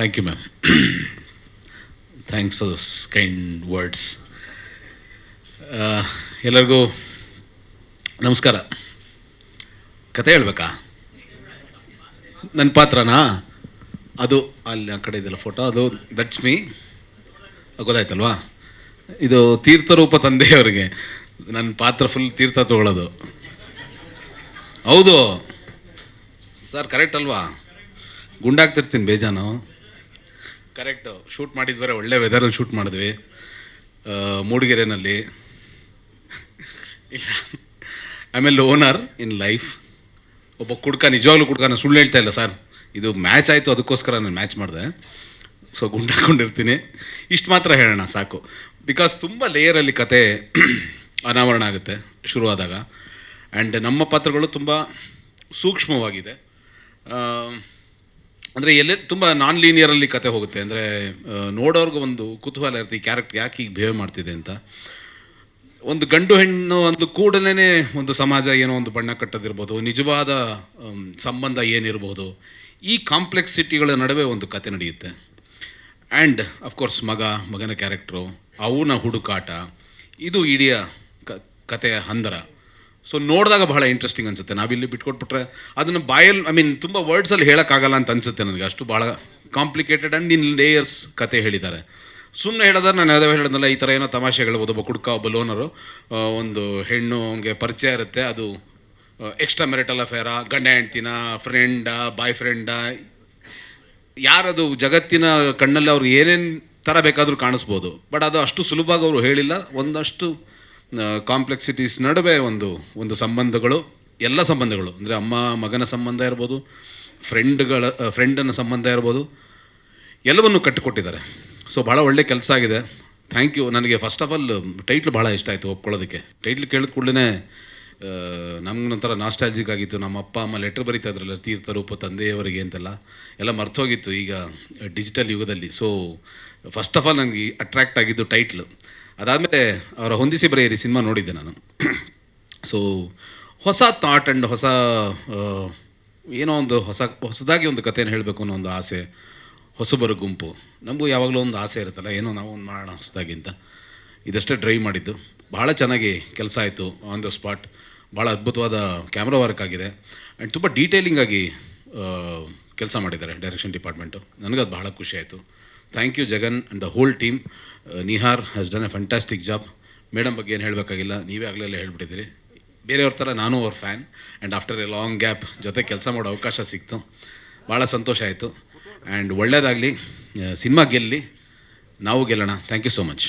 Thank you ma'am thanks for those kind words ಎಲ್ಲರಿಗೂ ನಮಸ್ಕಾರ. ಕತೆ ಹೇಳಬೇಕಾ? ನನ್ನ ಪಾತ್ರನಾ? ಅದು ಅಲ್ಲಿ ಆ ಕಡೆ ಇದೆಲ್ಲ ಫೋಟೋ ಅದು ದಟ್ಸ್ ಮೀ ಗೊತ್ತಾಯ್ತಲ್ವಾ? ಇದು ತೀರ್ಥರೂಪ ತಂದೆಯವರಿಗೆ. ನನ್ನ ಪಾತ್ರ ಫುಲ್ ತೀರ್ಥ ತಗೊಳ್ಳೋದು. ಹೌದು. ಸರ್ ಕರೆಕ್ಟ್ ಅಲ್ವಾ? ಗುಂಡಾಗ್ತಿರ್ತೀನಿ ಬೇಜಾನು. ಕರೆಕ್ಟು ಶೂಟ್ ಮಾಡಿದ್ವರೆ, ಒಳ್ಳೆ ವೆದರಲ್ಲಿ ಶೂಟ್ ಮಾಡಿದ್ವಿ. ಮೂಡಿಗೆರೆನಲ್ಲಿ. ಇಲ್ಲ. ಆಮೇಲೆ ಓನರ್ ಇನ್ ಲೈಫ್ ಒಬ್ಬ ಕುಡ್ಕ, ನಿಜವಾಗ್ಲೂ ಕುಡ್ಕ ಸುಳ್ಳು ಹೇಳ್ತಾ ಇಲ್ಲ ಸರ್. ಇದು ಮ್ಯಾಚ್ ಆಯಿತು, ಅದಕ್ಕೋಸ್ಕರ ನಾನು ಮ್ಯಾಚ್ ಮಾಡಿದೆ. ಸೊ ಗುಂಡಾಕೊಂಡಿರ್ತೀನಿ. ಇಷ್ಟು ಮಾತ್ರ ಹೇಳೋಣ, ಸಾಕು. ಬಿಕಾಸ್ ತುಂಬ ಲೇಯರಲ್ಲಿ ಕತೆ ಅನಾವರಣ ಆಗುತ್ತೆ, ಶುರುವಾದಾಗ. ಆ್ಯಂಡ್ ನಮ್ಮ ಪಾತ್ರಗಳು ತುಂಬ ಸೂಕ್ಷ್ಮವಾಗಿದೆ. ಅಂದರೆ ಎಲ್ಲೇ ತುಂಬ ನಾನ್ ಲೀನಿಯರಲ್ಲಿ ಕತೆ ಹೋಗುತ್ತೆ. ಅಂದರೆ ನೋಡೋರ್ಗೆ ಒಂದು ಕುತೂಹಲ ಇರುತ್ತೆ ಈ ಕ್ಯಾರೆಕ್ಟರ್ ಯಾಕೆ ಹೀಗೆ ಬಿಹೇವ್ ಮಾಡ್ತಿದೆ ಅಂತ. ಒಂದು ಗಂಡು ಹೆಣ್ಣು ಒಂದು ಕೂಡಲೇ ಒಂದು ಸಮಾಜ ಏನೋ ಒಂದು ಬಣ್ಣ ಕಟ್ಟೋದಿರ್ಬೋದು, ನಿಜವಾದ ಸಂಬಂಧ ಏನಿರ್ಬೋದು, ಈ ಕಾಂಪ್ಲೆಕ್ಸಿಟಿಗಳ ನಡುವೆ ಒಂದು ಕತೆ ನಡೆಯುತ್ತೆ. ಆ್ಯಂಡ್ ಅಫ್ಕೋರ್ಸ್ ಮಗ, ಮಗನ ಕ್ಯಾರೆಕ್ಟ್ರು ಅವನ ಹುಡುಕಾಟ, ಇದು ಇಡೀ ಕತೆಯ ಹಂದರ. ಸೊ ನೋಡಿದಾಗ ಬಹಳ ಇಂಟ್ರೆಸ್ಟಿಂಗ್ ಅನಿಸುತ್ತೆ. ನಾವಿಲ್ಲಿ ಬಿಟ್ಕೊಟ್ಬಿಟ್ರೆ ಅದನ್ನು ಬಾಯಲ್ಲಿ ಐ ಮೀನ್ ತುಂಬ ವರ್ಡ್ಸಲ್ಲಿ ಹೇಳೋಕ್ಕಾಗಲ್ಲ ಅಂತ ಅನಿಸುತ್ತೆ ನನಗೆ. ಅಷ್ಟು ಭಾಳ ಕಾಂಪ್ಲಿಕೇಟೆಡ್ ಆ್ಯಂಡ್ ಇನ್ ಲೇಯರ್ಸ್ ಕತೆ ಹೇಳಿದ್ದಾರೆ. ಸುಮ್ಮನೆ ಹೇಳಿದ್ರೆ ನಾನು ಯಾವುದೋ ಹೇಳಿದ್ನಲ್ಲ, ಈ ಥರ ಏನೋ ತಮಾಷೆ ಹೇಳ್ಬೋದು. ಒಬ್ಬ ಕುಡ್ಕ, ಒಬ್ಬ ಲೋನರು ಒಂದು ಹೆಣ್ಣು, ಅವನಿಗೆ ಪರಿಚಯ ಇರುತ್ತೆ. ಅದು ಎಕ್ಸ್ಟ್ರಾ ಮೆರಿಟಲ್ ಅಫೇರ ಗಂಡ, ಹೆಂಡ್ತಿನ ಫ್ರೆಂಡ ಬಾಯ್ ಫ್ರೆಂಡ ಯಾರದು ಜಗತ್ತಿನ ಕಣ್ಣಲ್ಲಿ ಅವ್ರು ಏನೇನು ಥರ ಬೇಕಾದರೂ ಕಾಣಿಸ್ಬೋದು. ಬಟ್ ಅದು ಅಷ್ಟು ಸುಲಭವಾಗಿ ಅವರು ಹೇಳಿಲ್ಲ. ಒಂದಷ್ಟು ಕಾಂಪ್ಲೆಕ್ಸಿಟೀಸ್ ನಡುವೆ ಒಂದು ಒಂದು ಸಂಬಂಧಗಳು, ಎಲ್ಲ ಸಂಬಂಧಗಳು. ಅಂದರೆ ಅಮ್ಮ, ಮಗನ ಸಂಬಂಧ ಇರ್ಬೋದು ಫ್ರೆಂಡ್ಗಳ ಫ್ರೆಂಡನ ಸಂಬಂಧ ಇರ್ಬೋದು, ಎಲ್ಲವನ್ನು ಕಟ್ಟಿಕೊಟ್ಟಿದ್ದಾರೆ. ಸೊ ಭಾಳ ಒಳ್ಳೆ ಕೆಲಸ ಆಗಿದೆ. ಥ್ಯಾಂಕ್ ಯು ನನಗೆ ಫಸ್ಟ್ ಆಫ್ ಆಲ್ ಟೈಟ್ಲ್ ಭಾಳ ಇಷ್ಟ ಆಯಿತು ಒಪ್ಕೊಳ್ಳೋದಕ್ಕೆ. ಟೈಟ್ಲ್ ಕೇಳಿದ ಕೂಡಲೇ ನಮ್ಗೊಂಥರ ನಾಸ್ಟಾಲ್ಜಿಕ್ ಆಗಿತ್ತು. ನಮ್ಮ ಅಪ್ಪ, ಅಮ್ಮ ಲೆಟ್ರ್ ಬರೀತಾ ಇದ್ರಲ್ಲ ತೀರ್ಥರೂಪ ತಂದೆಯವರಿಗೆ ಅಂತೆಲ್ಲ. ಎಲ್ಲ ಮರ್ತೋಗಿತ್ತು ಈಗ ಡಿಜಿಟಲ್ ಯುಗದಲ್ಲಿ. ಸೊ ಫಸ್ಟ್ ಆಫ್ ಆಲ್ ನನಗೆ ಅಟ್ರ್ಯಾಕ್ಟ್ ಆಗಿದ್ದು ಟೈಟ್ಲು ಅದಾದಮೇಲೆ ಅವರ ಹೊಂದಿಸಿ ಬರೆಯಿರಿ ಸಿನಿಮಾ ನೋಡಿದ್ದೆ ನಾನು. ಸೊ ಹೊಸ ಥಾಟ್ ಆ್ಯಂಡ್ ಹೊಸ ಏನೋ ಒಂದು ಹೊಸ, ಹೊಸದಾಗಿ ಒಂದು ಕಥೆಯನ್ನು ಹೇಳಬೇಕು ಅನ್ನೋ ಒಂದು ಆಸೆ, ಹೊಸಬರ ಗುಂಪು. ನಮಗೂ ಯಾವಾಗಲೂ ಒಂದು ಆಸೆ ಇರುತ್ತಲ್ಲ, ಏನೋ ನಾವು ಒಂದು ಮಾಡೋಣ ಹೊಸದಾಗಿ ಅಂತ. ಇದಷ್ಟೇ ಡ್ರೈವ್ ಮಾಡಿದ್ದು. ಭಾಳ ಚೆನ್ನಾಗಿ ಕೆಲಸ ಆಯಿತು ಆನ್ ದ ಸ್ಪಾಟ್ ಭಾಳ ಅದ್ಭುತವಾದ ಕ್ಯಾಮ್ರಾ ವರ್ಕ್ ಆಗಿದೆ. ಆ್ಯಂಡ್ ತುಂಬ ಡೀಟೇಲಿಂಗ್ ಆಗಿ ಕೆಲಸ ಮಾಡಿದ್ದಾರೆ ಡೈರೆಕ್ಷನ್ ಡಿಪಾರ್ಟ್ಮೆಂಟು ನನಗದು ಭಾಳ ಖುಷಿ ಆಯಿತು. Thank you Jagan and the whole team Nihar has done a fantastic job madam ಬಗ್ಗೆ ಏನು ಹೇಳಬೇಕಾಗಿಲ್ಲ, ನೀವೇ ಆಗಲೆಲ್ಲ ಹೇಳ್ಬಿಟ್ಟಿದ್ದೀರಿ. ಬೇರೆಯವ್ರ ಥರ ನಾನು ಅವ್ರ fan and after a long gap ಜೊತೆ ಕೆಲಸ ಮಾಡೋ ಅವಕಾಶ ಸಿಕ್ತು. ಭಾಳ ಸಂತೋಷ ಆಯಿತು. ಆ್ಯಂಡ್ ಒಳ್ಳೆಯದಾಗಲಿ ಸಿನಿಮಾ ಗೆಲ್ಲಿ, ನಾವು ಗೆಲ್ಲೋಣ. Thank you so much